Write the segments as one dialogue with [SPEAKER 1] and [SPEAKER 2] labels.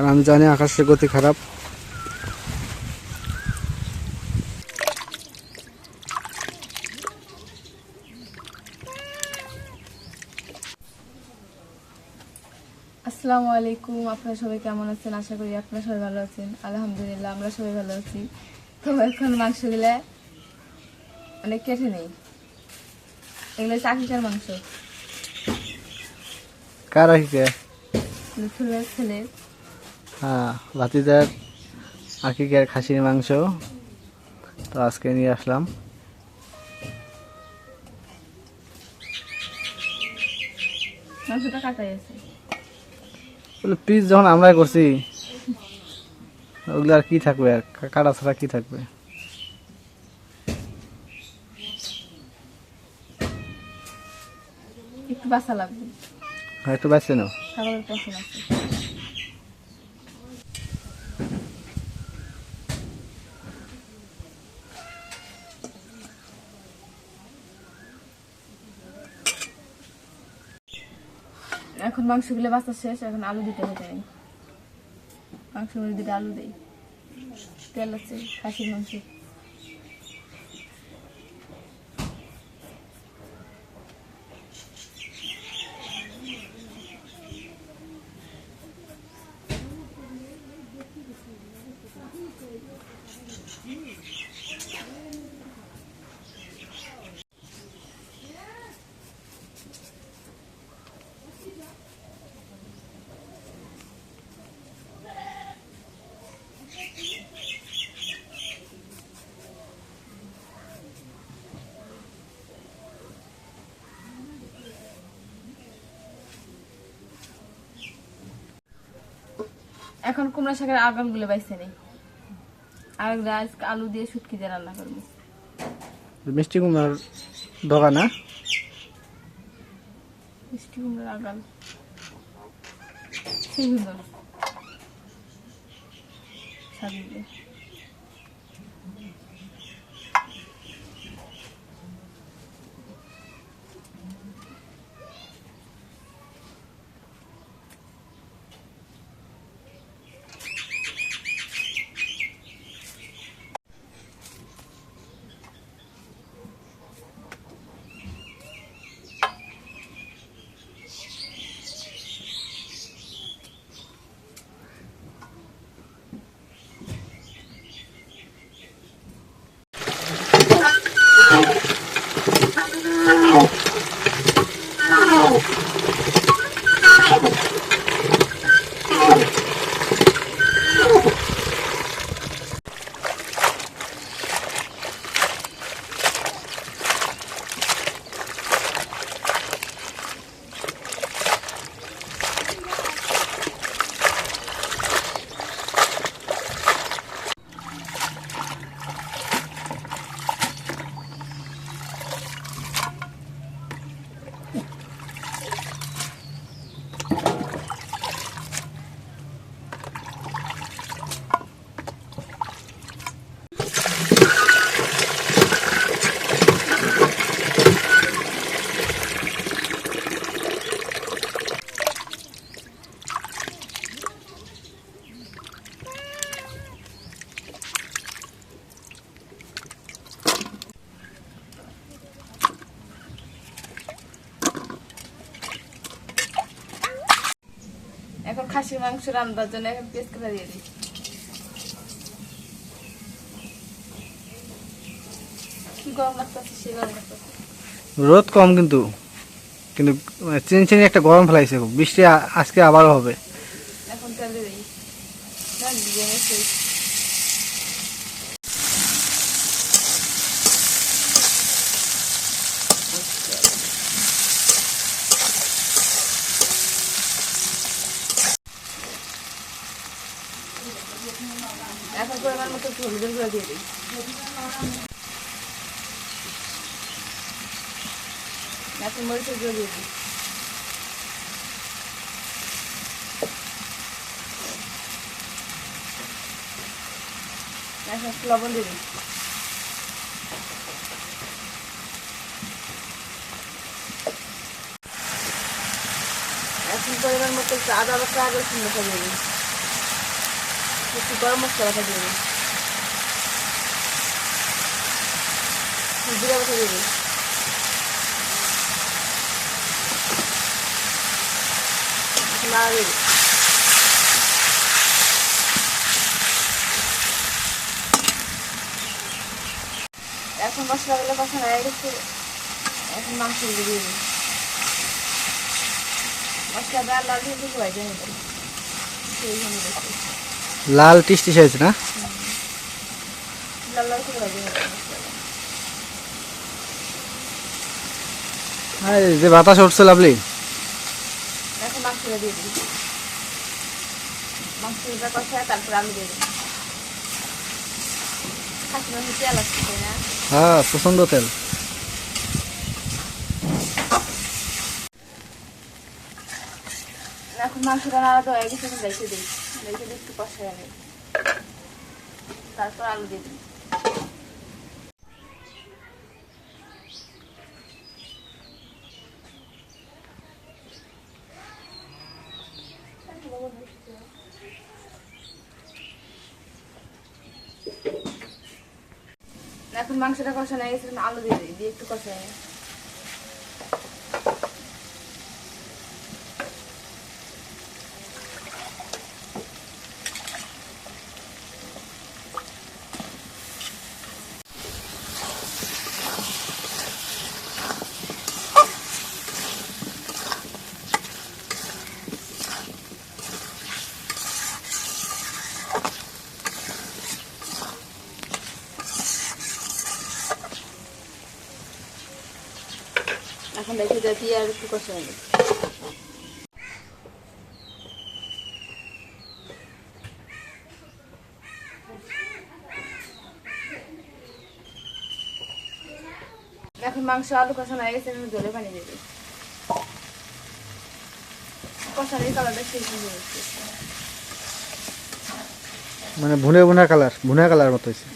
[SPEAKER 1] কারণ আমি জানি আকাশের গতি খারাপ।
[SPEAKER 2] আসসালামু আলাইকুম আপনারা সবাই কেমন আছেন? আশা করি আপনারা সবাই ভালো আছেন। আলহামদুলিল্লাহ আমরা সবাই ভালো আছি। তো এখন মাংসগুলা অনেক কেটে নেই। এগুলো চাকিটার মাংস।
[SPEAKER 1] কার
[SPEAKER 2] ছেলের
[SPEAKER 1] হ্যাঁ ভাতিজার আকিকের খাসির মাংস। তো আজকে নিয়ে আসলাম। পিস যখন আমরাই করছি ওগুলো আর কি থাকবে? আর কাটা ছাড়া কি থাকবে?
[SPEAKER 2] একটু বাসা লাগবে।
[SPEAKER 1] হ্যাঁ, একটু বাঁচছে নাও।
[SPEAKER 2] এখন মাংসগুলো বাঁচা শেষ, এখন আলু দিতে হবে মাংস মধ্যে দিতে আলু দিই। তেল আছে, খাসির মাংস। এখন কুমড়া শাকের আগালগুলো বাইছে নেই আর আজকে আলু দিয়ে শুটকি দিয়ে রান্না করব।
[SPEAKER 1] মিষ্টি কুমড়ার দোকান না
[SPEAKER 2] মিষ্টি কুমড়ার আগাল সেই সুন্দর। এখন খাসি মাংস রান্নার জন্য এখন পেস্ট করে দিয়ে দিই।
[SPEAKER 1] রোদ কম কিন্তু কিন্তু মানে চিনি চিনি একটা গরম ফেলাইছে বৃষ্টি আজকে আবারও হবে।
[SPEAKER 2] এখন তেল দিয়ে দিই না দিয়ে গেছে এখন পরিমাণ মতো একটু হলুদের গুঁড়া দিয়ে দিই। এখন মরিচের দিয়ে দিই। একটু লবণ দিয়ে দিই। পরিমাণ মতো আদা বাটা বাটা দিয়ে দিই। একটু গরম মশলাটা দিয়ে জিরা দিয়ে দিই এখন নাড়া দিই এখন মশলাগুলো কষানো হয়ে গেছে। এখন মাংস দিয়ে মশলা লাল লাল দিয়ে দিতে ভাই জানি
[SPEAKER 1] লাল টিস্টি সাইজ না?
[SPEAKER 2] লাল লাল করে ভাজি নিতে
[SPEAKER 1] আরে যে বাতাস উঠছে লাভলি।
[SPEAKER 2] এখন মাংসটা দিয়ে দিই মাংসটা কষায় তারপর আলু দিয়ে দিই
[SPEAKER 1] হ্যাঁ প্রচণ্ড তেল।
[SPEAKER 2] এখন মাংসটা নাড়া গেছে এখন দিই। রেখে দিই একটু কষায় আমি তারপর আলু দিয়ে দিই এখন মাংসটা কষানো নাই আলু দিয়ে দিই দিয়ে একটু কষায় এখন দিয়ে দিয়ে আর একটু কষায় নিই এখন মাংস, আলু কষানো হয়ে গেছে এখন জলে পানি দিই কষানোর কালারটা সেই
[SPEAKER 1] মানে ভুনে ভুনা কালার ভুনা কালার মতো হয়েছে।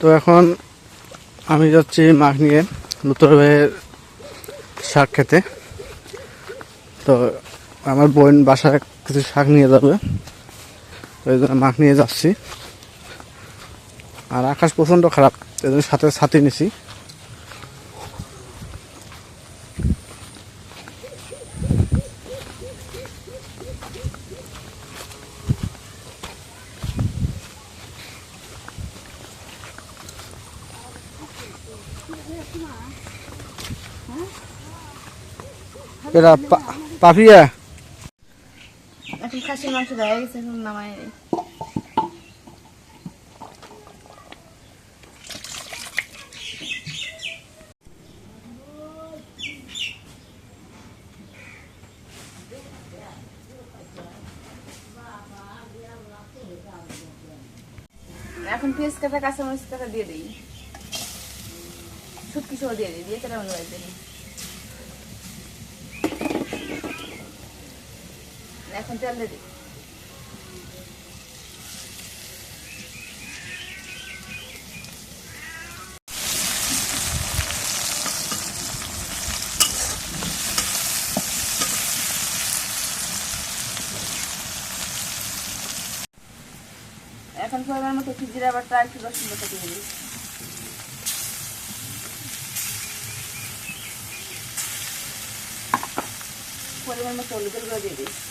[SPEAKER 1] তো এখন আমি যাচ্ছি মাছ নিয়ে ভাইয়ের শাক খেতে। তো আমার বোন বাসায় কিছু শাক নিয়ে যাবে। তো এই জন্য মাছ নিয়ে যাচ্ছি। আর আকাশ প্রচণ্ড খারাপ, এই জন্য সাথে ছাতি নিছি। এরা পা- পাপিয়া।
[SPEAKER 2] এখন খাসির মাংস দেওয়া গেছে, এখন নামাই এখন পেঁয়াজ কাটা কাঁচামরিচ কাটা দিয়ে দিই। শুটকি সহ দিয়ে দিই, দিয়ে তারা হয় দিই। এখন তেল দিয়ে দিই। এখন পরিমাণ মতো একটু জিরা বাটা একটু রসুন বাটা পরিমাণ মতো হলুদের গুঁড়ো দিয়ে দিই।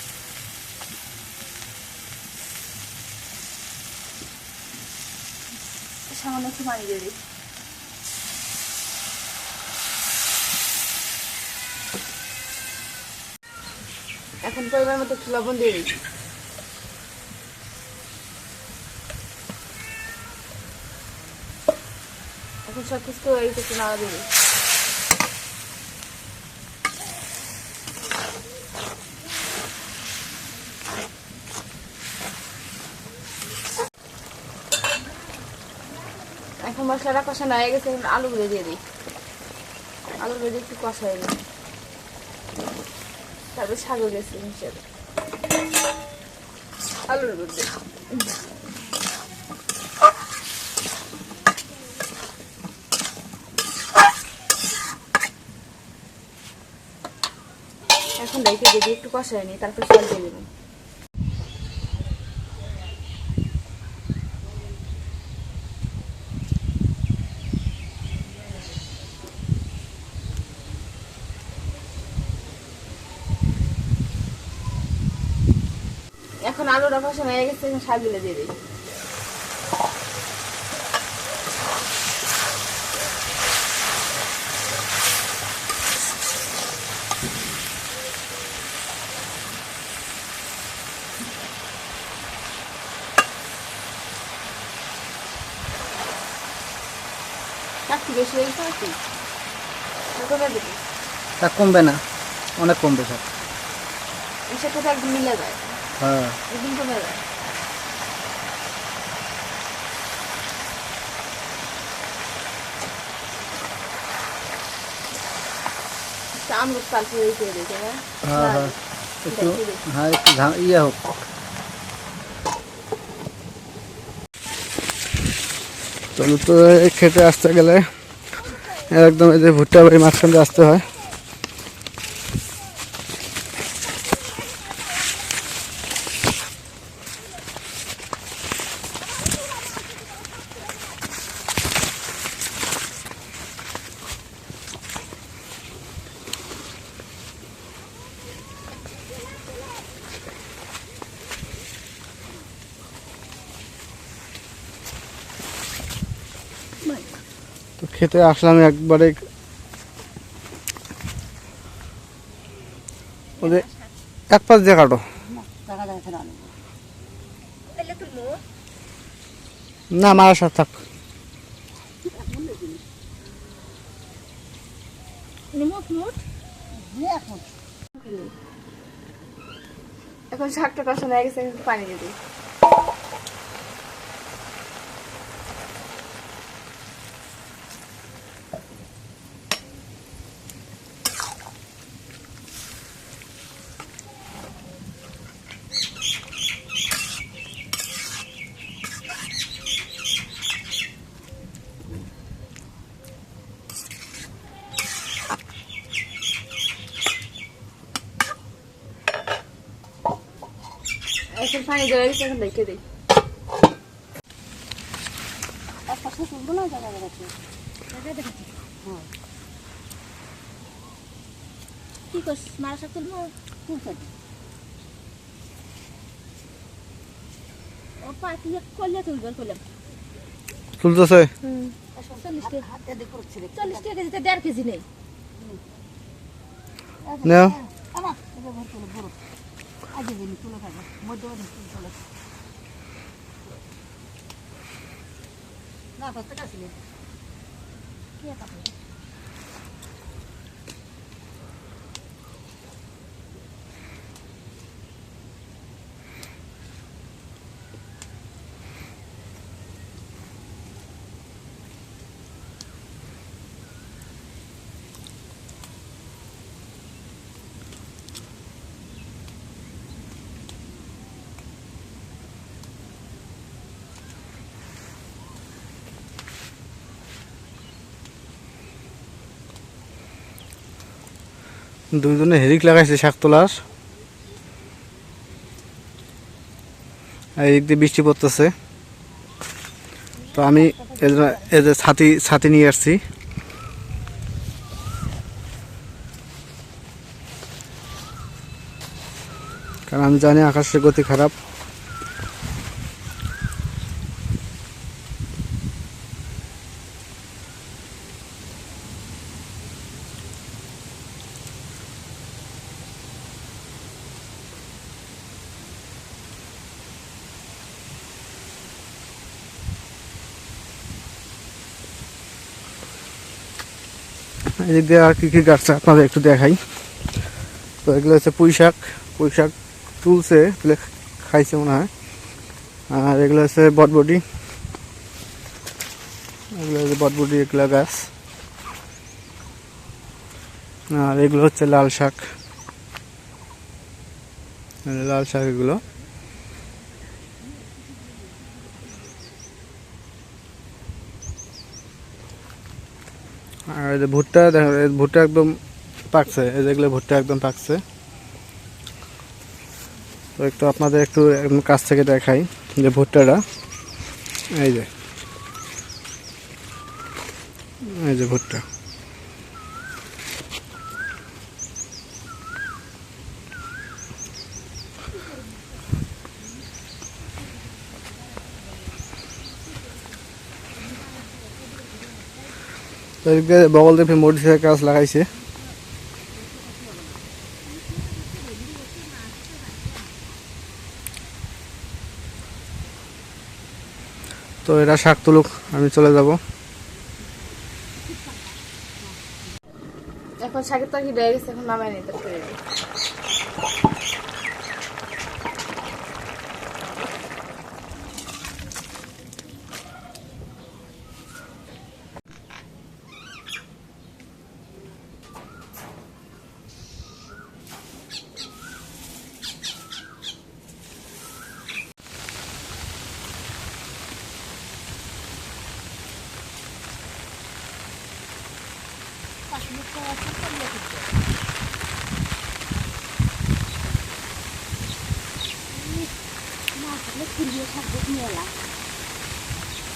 [SPEAKER 2] সামান্য একটু পানি দিয়ে দিই। এখন পরিমাণ মতো একটু লবণ দিয়ে দিই। এখন সব কিছু তো একটু নাড়া দিয়ে দিই। মশলাটা কষানো হয়ে গেছে, এখন আলুগুলো দিয়ে দিই। আলুর মধ্যে একটু কষাই নিই। তারপর শাকও গেছে হিসেবে। আলুর মধ্যে। এখন রেখে যদি একটু কষাই নিই, তারপর শাক দিয়ে দেবো এখন আলুটা কষানো হয়ে গেছে এখন শাকগুলো দিয়ে দিই শাকটি বেশি হয়ে গেছে নাকি না কমে দেবো?
[SPEAKER 3] তা কমবে না অনেক কমবে সব
[SPEAKER 2] একদম মিলে যায়।
[SPEAKER 3] হ্যাঁ।
[SPEAKER 2] একদিন কমে যায় আমরুদ তারপরে দিয়ে দিতে হ্যাঁ
[SPEAKER 3] হ্যাঁ হ্যাঁ একটু হ্যাঁ একটু ইয়ে হোক।
[SPEAKER 1] তো তো খেতে আসতে গেলে একদম এই যে ভুট্টা বাড়ি মাঝখান দিয়ে আসতে হয়। তো খেতে আসলাম একবারে। ওদের এক পাশ দিয়ে কাটো। না মারা সাথে থাক।
[SPEAKER 2] এখন শাকটা কষানো হয়ে গেছে পানি দিয়ে পানি দেওয়া গেছে এখন রেখে দিই।
[SPEAKER 4] কি করছ মারা শাক তুলবো? ও পাতি করলে তুলবো করলাম
[SPEAKER 1] তুলতেছে।
[SPEAKER 4] চল্লিশ টাকা কেজিতে দেড় কেজি নেই।
[SPEAKER 1] নেও দুইজনে হেরিক লাগাইছে শাক তোলার। এদিক দিয়ে বৃষ্টি পড়তেছে। তো আমি এদের ছাতি ছাতি নিয়ে আসছি। কারণ আমি জানি আকাশের গতি খারাপ। এদিক দিয়ে আর কি কি গাছ আপনাদের একটু দেখাই। তো এগুলো হচ্ছে পুঁই শাক। পুঁই শাক তুলছে, তুলে খাইছে মনে হয়। আর এগুলো হচ্ছে বটবটি। এগুলো হচ্ছে বটবটি, এগুলো গাছ। আর এগুলো হচ্ছে লাল শাক। লাল শাক এগুলো। আর যে ভুট্টা দেখো ভুট্টা একদম পাকছে। এই যেগুলো ভুট্টা একদম পাকছে। তো একটু আপনাদের একটু কাছ থেকে দেখাই যে ভুট্টাটা। এই যে। এই যে ভুট্টা। তো এদিকে বগল দিয়ে মরিচের গাছ লাগাইছে। তো এরা শাক তুলুক, আমি চলে যাব।
[SPEAKER 2] এখন শাকের তরকারি রয়ে গেছে, এখন নামাই নিতে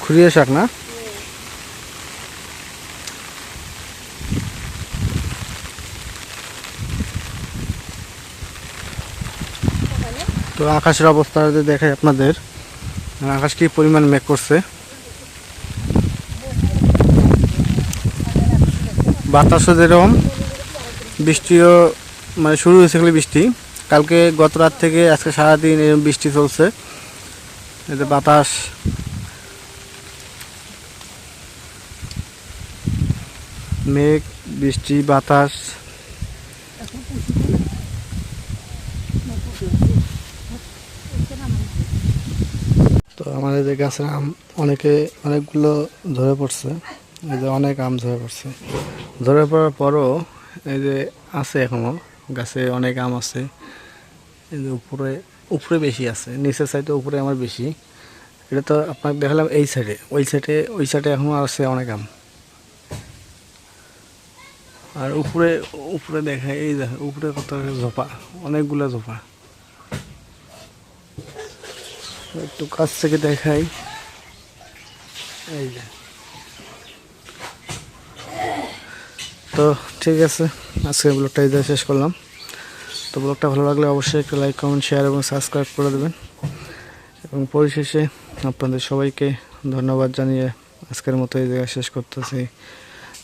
[SPEAKER 1] খুঁড়িয়ে শাক না? তো আকাশের অবস্থা যদি দেখাই আপনাদের আর আকাশ কি পরিমাণ মেঘ করছে? বাতাসও যেরকম বৃষ্টিও মানে শুরু হয়েছে বৃষ্টি। কালকে গত রাত থেকে আজকে সারাদিন এরকম বৃষ্টি চলছে। এতে বাতাস। মেঘ, বৃষ্টি, বাতাস। তো আমাদের যে গাছের আম, অনেকে অনেকগুলো ধরে পড়ছে। এই যে অনেক আম ধরে পড়ছে। ধরে পড়ার পরও এই যে আছে এখনও গাছে অনেক আম আছে। এই যে উপরে উপরে বেশি আছে, নিচের সাইডে উপরে আমার বেশি। এটা তো আপনাকে দেখালাম এই সাইডে ওই সাইডে ওই সাইডে এখনও আছে অনেক আম। আর উপরে উপরে দেখায়, এই দেখো উপরে কত ঝোপা, অনেকগুলো ঝোপা। একটু কাছ থেকে দেখাই। এই যে। তো ঠিক আছে আজকে ব্লগটা এই শেষ করলাম। তো ব্লগটা ভালো লাগলে অবশ্যই একটা লাইক কমেন্ট শেয়ার এবং সাবস্ক্রাইব করে দেবেন। এবং পরিশেষে আপনাদের সবাইকে ধন্যবাদ জানিয়ে আজকের মতো এই জায়গায় শেষ করতেছি।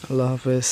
[SPEAKER 1] আল্লাহ হাফেজ।